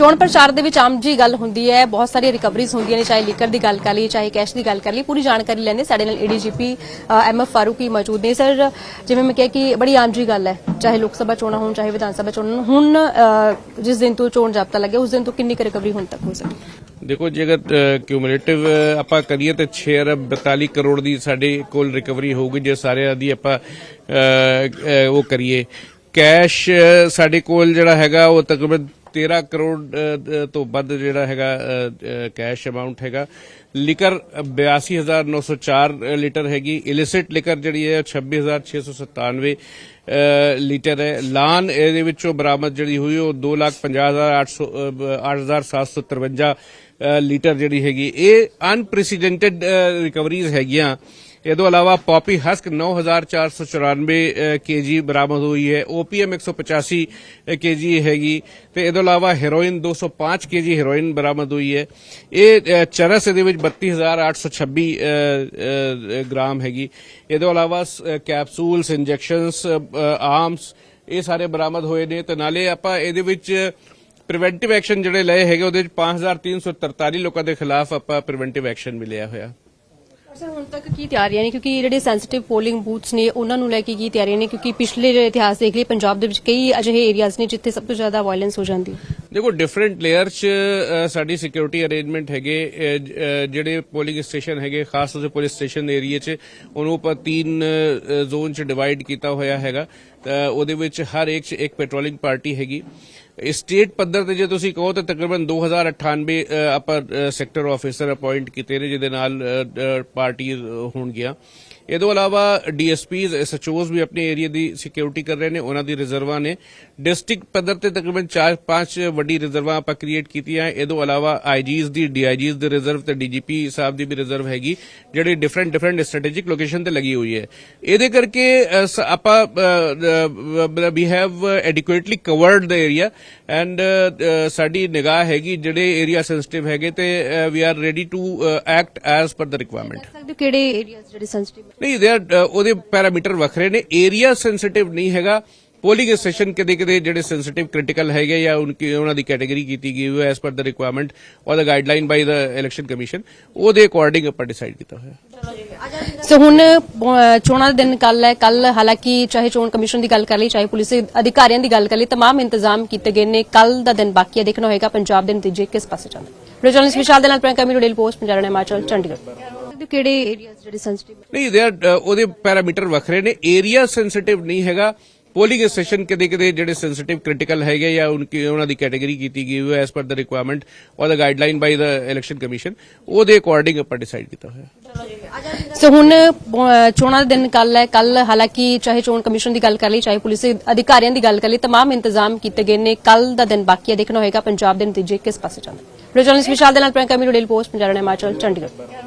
ਚੋਣ ਪ੍ਰਚਾਰ ਦੇ ਵਿੱਚ ਆਮ ਜੀ ਗੱਲ ਹੁੰਦੀ ਹੈ, ਬਹੁਤ ਸਾਰੀ ਰਿਕਵਰੀਜ਼ ਹੁੰਦੀਆਂ ਨੇ, ਚਾਹੇ ਲੀਕਰ ਦੀ ਗੱਲ ਕਰ ਲਈ ਚਾਹੇ ਕੈਸ਼ ਦੀ ਗੱਲ ਕਰ ਲਈ ਪੂਰੀ ਜਾਣਕਾਰੀ ਲੈਣੇ ਸਾਡੇ ਨਾਲ ਏਡੀਜੀਪੀ ਐਮਐਫ ਫਾਰੂਕੀ ਮੌਜੂਦ ਨੇ। ਸਰ ਜਿਵੇਂ ਮੈਂ ਕਿਹਾ ਕਿ ਬੜੀ ਆਮ ਜੀ ਗੱਲ ਹੈ, ਚਾਹੇ ਲੋਕ ਸਭਾ ਚੋਣਾਂ ਹੋਣ, ਚਾਹੇ ਵਿਧਾਨ ਸਭਾ ਚੋਣਾਂ ਹੁਣ ਜਿਸ ਦਿਨ ਤੋਂ ਚੋਣ ਜਾਬਤਾ ਲੱਗਿਆ, ਉਸ ਦਿਨ ਤੋਂ ਕਿੰਨੀ ਰਿਕਵਰੀ ਹੁਣ ਤੱਕ ਹੋ ਸਕਦੀ ਦੇਖੋ ਜੇਕਰ ਕਿਊਮੂਲੇਟਿਵ ਆਪਾਂ ਕਰੀਏ ਤੇ 6 ਅਰਬ 42 ਕਰੋੜ ਦੀ ਸਾਡੇ ਕੋਲ ਰਿਕਵਰੀ ਹੋਊਗੀ, ਜੇ ਸਾਰਿਆਂ ਦੀ ਆਪਾਂ ਉਹ ਕਰੀਏ। ਕੈਸ਼ ਸਾਡੇ ਕੋਲ ਜਿਹੜਾ ਹੈਗਾ, ਉਹ ਤਕਰੀਬਨ 13 ਕਰੋੜ ਤੋਂ ਵੱਧ ਜਿਹੜਾ ਹੈਗਾ ਕੈਸ਼ ਅਮਾਉਂਟ ਹੈਗਾ। ਲਿਕਰ 82904 ਲੀਟਰ ਹੈਗੀ। ਇਲਿਸਿਟ ਲਿਕਰ ਜਿਹੜੀ ਹੈ 26697 ਅ, ਲੀਟਰ ਹੈ। ਲਾਨ ਇਹਦੇ ਵਿੱਚੋਂ ਬਰਾਮਦ ਜਿਹੜੀ ਹੋਈ ਉਹ 250853 ਲੀਟਰ ਜਿਹੜੀ ਹੈਗੀ। ਇਹ ਅਨਪ੍ਰੈਸੀਡੈਂਟਡ ਰਿਕਵਰੀਜ਼ ਹੈਗੀਆਂ। ਇਹ ਇਲਾਵਾ ਪੌਪੀ ਹਸਕ 9494 ਕੇਜੀ ਬਰਾਮਦ ਹੋਈ ਹੈ। ਓਪੀਐਮ 185 ਕੇਜੀ ਹੈਗੀ। ਤੇ ਇਹ ਇਲਾਵਾ ਹੈਰੋਇਨ 205 ਕੇਜੀ ਹੈਰੋਇਨ ਬਰਾਮਦ ਹੋਈ ਹੈ। ਇਹ ਚਰਸ ਇਹਦੇ ਵਿੱਚ 32826 ਅ, ਅ, ਗ੍ਰਾਮ ਹੈਗੀ। ਇਹ ਇਲਾਵਾ ਸ- ਕੈਪਸੂਲਸ ਇੰਜੈਕਸ਼ਨਸ ਆਰਮਸ ਇਹ ਸਾਰੇ ਬਰਾਮਦ ਹੋਏ ਨੇ। ਤੇ ਨਾਲੇ ਆਪਾਂ ਇਹਦੇ ਵਿੱਚ ਪ੍ਰੀਵੈਂਟਿਵ ਐਕਸ਼ਨ ਜਿਹੜੇ ਲਏ ਹੈਗੇ ਉਹਦੇ ਵਿੱਚ 5343 ਲੋਕਾਂ ਦੇ ਖਿਲਾਫ ਆਪਾਂ ਪ੍ਰੀਵੈਂਟਿਵ ਐਕਸ਼ਨ ਵੀ ਲਿਆ ਹੋਇਆ। ਸਰ ਹੁਣ ਤੱਕ ਕੀ ਤਿਆਰੀਆਂ ਨੇ? ਕਿਉਂਕਿ ਜਿਹੜੇ ਸੈਂਸਿਟਿਵ ਪੋਲਿੰਗ ਬੂਥਸ ਨੇ, ਉਹਨਾਂ ਨੂੰ ਲੈ ਕੇ ਕੀ ਤਿਆਰੀਆਂ ਨੇ? ਕਿਉਂਕਿ ਪਿਛਲੇ ਇਤਿਹਾਸ ਦੇਖ ਲਈ ਪੰਜਾਬ ਦੇ ਵਿੱਚ ਕਈ ਅਜਿਹੇ ਏਰੀਆਜ਼ ਨੇ ਜਿੱਥੇ ਸਭ ਤੋਂ ਜ਼ਿਆਦਾ ਵਾਇਲੈਂਸ ਹੋ ਜਾਂਦੀ ਹੈ। ਦੇਖੋ ਡਿਫਰੈਂਟ ਲੇਅਰ 'ਚ ਸਾਡੀ ਸਿਕਿਉਰਿਟੀ ਅਰੇਂਜਮੈਂਟ ਹੈਗੇ ਜਿਹੜੇ ਪੋਲਿੰਗ ਸਟੇਸ਼ਨ ਹੈਗੇ, ਖਾਸ ਤੌਰ ਤੇ ਪੁਲਿਸ ਸਟੇਸ਼ਨ ਏਰੀਆ 'ਚ, ਉਹਨੂੰ ਆਪਾਂ ਤਿੰਨ ਜ਼ੋਨ 'ਚ ਡਿਵਾਈਡ ਕੀਤਾ ਹੋਇਆ ਹੈਗਾ। ਤਾਂ ਉਹਦੇ ਵਿੱਚ ਹਰ ਇੱਕ 'ਚ ਇੱਕ ਪੈਟਰੋਲਿੰਗ ਪਾਰਟੀ ਹੈਗੀ। ਸਟੇਟ ਪੱਧਰ ਤੇ ਜੇ ਤੁਸੀਂ ਕਹੋ ਤਾਂ ਤਕਰੀਬਨ 2098 ਅ, ਆਪਾਂ ਸੈਕਟਰ ਆਫੀਸਰ ਅਪਾਇੰਟ ਕੀਤੇ ਨੇ ਜਿਹਦੇ ਨਾਲ ਪਾਰਟੀ ਹੋਣਗੀਆਂ। ਇਹ ਤੋਂ ਇਲਾਵਾ ਡੀਐਸਪੀਜ਼, ਐਸਐਚਓਜ਼ ਵੀ ਆਪਣੇ ਏਰੀਆ ਦੀ ਸਿਕਿਉਰਿਟੀ ਕਰ ਰਹੇ ਨੇ, ਉਹਨਾਂ ਦੀ ਰਿਜ਼ਰਵਾਂ ਨੇ। ਡਿਸਟ੍ਰਿਕਟ ਪੱਧਰ ਤੇ ਤਕਰੀਬਨ 4-5 ਵੱਡੀ ਰਿਜ਼ਰਵਾਂ ਆਪਾਂ ਕ੍ਰੀਏਟ ਕੀਤੀਆਂ ਇਹ ਤੋਂ ਇਲਾਵਾ ਆਈਜੀਜ਼ ਦੀ ਡੀਆਈਜੀਜ਼ ਦੀ ਰਿਜ਼ਰਵ ਤੇ ਡੀਜੀਪੀ ਸਾਹਿਬ ਦੀ ਵੀ ਰਿਜ਼ਰਵ ਹੈਗੀ, ਜਿਹੜੀ ਡਿਫਰੈਂਟ ਡਿਫਰੈਂਟ ਸਟ੍ਰੈਟੇਜਿਕ ਲੋਕੇਸ਼ਨ ਤੇ ਲੱਗੀ ਹੋਈ ਹੈ। ਇਹਦੇ ਕਰਕੇ ਆਪਾਂ we have adequately covered the area and ਸਾਡੀ ਨਿਗਾਹ ਹੈਗੀ, ਜਿਹੜੇ ਏਰੀਆ ਸੈਂਸਿਟਿਵ ਹੈਗੇ ਤੇ we are ready to act as per the requirement ਕਿਹੜੇ ਏਰੀਆਜ਼ ਜਿਹੜੇ ਸੈਂਸਿਟਿਵ ਨਹੀਂ ਦੇ ਉਹਦੇ ਪੈਰਾਮੀਟਰ ਵੱਖਰੇ ਨੇ ਏਰੀਆ ਸੈਂਸਿਟਿਵ ਨਹੀਂ ਹੈਗਾ ਪੋਲਿੰਗ ਸਟੇਸ਼ਨ ਕਿਤੇ ਕਿਤੇ ਜਿਹੜੇ ਸੈਂਸਿਟਿਵ ਕ੍ਰਿਟੀਕਲ ਹੈਗੇ ਜਾਂ ਉਨਕੀ ਉਹਨਾਂ ਦੀ ਕੈਟਾਗਰੀ ਕੀਤੀ ਗਈ ਹੋਈ ਹੈ ਐਸ ਪਰ ਦ ਰਿਕੁਆਇਰਮੈਂਟ ਔਰ the guideline by the election commission ਉਹਦੇ ਅਕੋਰਡਿੰਗ ਆਪਾਂ ਡਿਸਾਈਡ ਕੀਤਾ ਹੋਇਆ ਸੋ ਹੁਣ ਅ, ਚੋਣਾਂ ਦਾ ਦਿਨ ਕੱਲ ਹੈ ਕੱਲ ਹਾਲਾਂਕਿ ਚਾਹੇ ਚੋਣ ਕਮਿਸ਼ਨ ਦੀ ਗੱਲ ਕਰ ਲਈ ਚਾਹੇ ਪੁਲਿਸ ਦੇ ਅਧਿਕਾਰੀਆਂ ਦੀ ਗੱਲ ਕਰ ਲਈ तमाम ਇੰਤਜ਼ਾਮ ਕੀਤੇ ਗਏ ਨੇ ਕੱਲ ਦਾ ਦਿਨ ਬਾਕੀ ਹੈ ਦੇਖਣਾ ਹੋਏਗਾ ਪੰਜਾਬ ਦੇ ਨਤੀਜੇ ਕਿਸ ਪਾਸੇ ਜਾਂਦੇ ਵੀਡੀਓ ਜਰਨਲਿਸਟ ਵਿਸ਼ਾਲ ਦੇ ਨਾਲ ਪ੍ਰਿਯੰਕਾ ਮੀਰੂ ਡੇਲ ਪੋਸਟ ਪੰਜਾਬ ਹਿਮਾਚਲ ਚੰਡੀਗੜ੍ਹ ਕਿਹੜੇ ਏਰੀਆਜ਼ ਜਿਹੜੇ ਸੈਂਸਿਟਿਵ ਨਹੀਂ ਦੇ ਉਹਦੇ ਪੈਰਾਮੀਟਰ ਵੱਖਰੇ ਨੇ ਏਰੀਆ ਸੈਂਸਿਟਿਵ ਨਹੀਂ ਹੈਗਾ ਪੋਲਿੰਗ ਸਟੇਸ਼ਨ ਕਿਤੇ ਕਿਤੇ ਜਿਹੜੇ ਸੈਂਸਿਟਿਵ ਕ੍ਰਿਟੀਕਲ ਹੈਗੇ ਜਾਂ ਉਨਕੀ ਉਹਨਾਂ ਦੀ ਕੈਟਾਗਰੀ ਕੀਤੀ ਗਈ ਹੋਈ ਹੈ ਐਸ ਪਰ ਦ ਰਿਕੁਆਇਰਮੈਂਟ ਔਰ the guideline by the election commission ਉਹਦੇ ਅਕੋਰਡਿੰਗ ਆਪਾਂ ਡਿਸਾਈਡ ਕੀਤਾ ਹੋਇਆ ਸੋ ਹੁਣ ਅ, ਚੋਣਾਂ ਦਾ ਦਿਨ ਕੱਲ ਹੈ ਕੱਲ ਹਾਲਾਂਕਿ ਚਾਹੇ ਚੋਣ ਕਮਿਸ਼ਨ ਦੀ ਗੱਲ ਕਰ ਲਈ ਚਾਹੇ ਪੁਲਿਸ ਦੇ ਅਧਿਕਾਰੀਆਂ ਦੀ ਗੱਲ ਕਰ ਲਈ तमाम ਇੰਤਜ਼ਾਮ ਕੀਤੇ ਗਏ ਨੇ ਕੱਲ ਦਾ ਦਿਨ ਬਾਕੀ ਹੈ ਦੇਖਣਾ ਹੋਏਗਾ ਪੰਜਾਬ ਦੇ ਨਤੀਜੇ ਕਿਸ ਪਾਸੇ ਜਾਂਦੇ ਵੀਡੀਓ ਜਰਨਲਿਸਟ ਵਿਸ਼ਾਲ ਦੇ ਨਾਲ ਪ੍ਰਿਯੰਕਾ ਮੀਰੂ ਡੇਲ ਪੋਸਟ ਪੰਜਾਬ ਹਿਮਾਚਲ ਚੰਡੀਗੜ੍ਹ